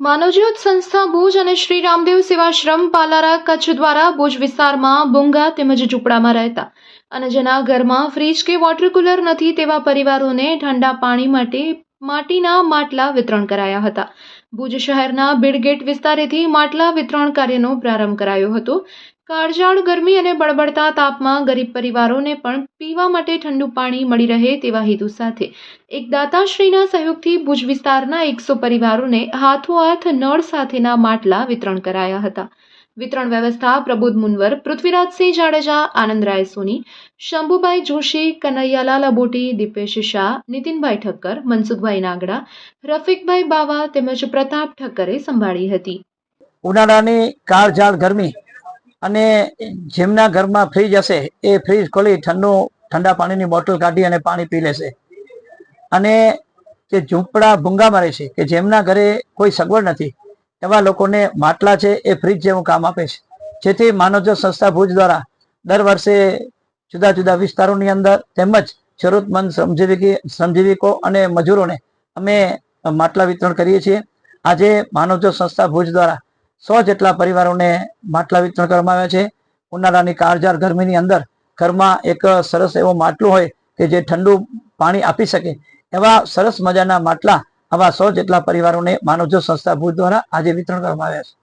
માનવજ્યોત સંસ્થા ભુજ અને શ્રી રામદેવ સેવાશ્રમ પાલારા કચ્છ દ્વારા ભુજ વિસ્તારમાં ભૂંગા તેમજ ઝૂંપડામાં રહેતા અને જેના ઘરમાં ફ્રીજ કે વોટર કુલર નથી તેવા પરિવારોને ઠંડા પાણી માટે માટીના માટલા વિતરણ કરાયા હતા. ભુજ શહેરના બિડગેટ વિસ્તારેથી માટલા વિતરણ કાર્યનો પ્રારંભ કરાયો હતો. કાળઝાળ ગરમી અને બળબડતા તાપમાં ગરીબ પરિવારોને પણ પીવા માટે ઠંડુ પાણી મળી રહે તેવા હેતુ સાથે. એક દાતાશ્રીના સહયોગથી ભુજ વિસ્તારના એકસો પરિવારોને હાથોહાથ નળ સાથેના માટલા વિતરણ કરાયા હતા. વિતરણ વ્યવસ્થા પ્રબોધ મુનવર, પૃથ્વીરાજસિંહ જાડેજા, આનંદરાય સોની, શંભુભાઈ જોશી, કનૈયાલાલ અબોટી, દીપેશ શાહ, નીતિનભાઈ ઠક્કર, મનસુખભાઈ નાગડા, રફીકભાઈ બાવા તેમજ પ્રતાપ ઠક્કરે સંભાળી હતી. ઉનાળાની કાળઝાળ ગરમી અને જેમના ઘરમાં ફ્રીજ હશે, એ ફ્રીજ ખોલી ઠંડુ, ઠંડા પાણીની બોટલ કાઢી અને પાણી પી લેશે. અને જે ઝૂંપડા ભૂંગામાં રહે છે, કે જેમના ઘરે કોઈ સગવડ નથી, એવા લોકોને માટલા છે, એ ફ્રીજ જેવું કામ આપે છે. જેથી માનવજો સંસ્થા ભુજ દ્વારા દર વર્ષે જુદા જુદા વિસ્તારોની અંદર તેમજ જરૂરતમંદ શ્રમજીવી, શ્રમજીવીકો અને મજૂરોને અમે માટલા વિતરણ કરીએ છીએ. આજે માનવજો સંસ્થા ભુજ દ્વારા સો જેટલા પરિવારોને માટલા વિતરણ કરવામાં આવ્યા છે. ઉનાળાની કાળઝાળ ગરમીની અંદર ઘરમાં એક સરસ એવો માટલું હોય કે જે ઠંડુ પાણી આપી શકે, એવા સરસ મજાના માટલા આવા સો જેટલા પરિવારોને માનવજો સંસ્થા ભુજ દ્વારા આજે વિતરણ કરવામાં આવ્યા છે.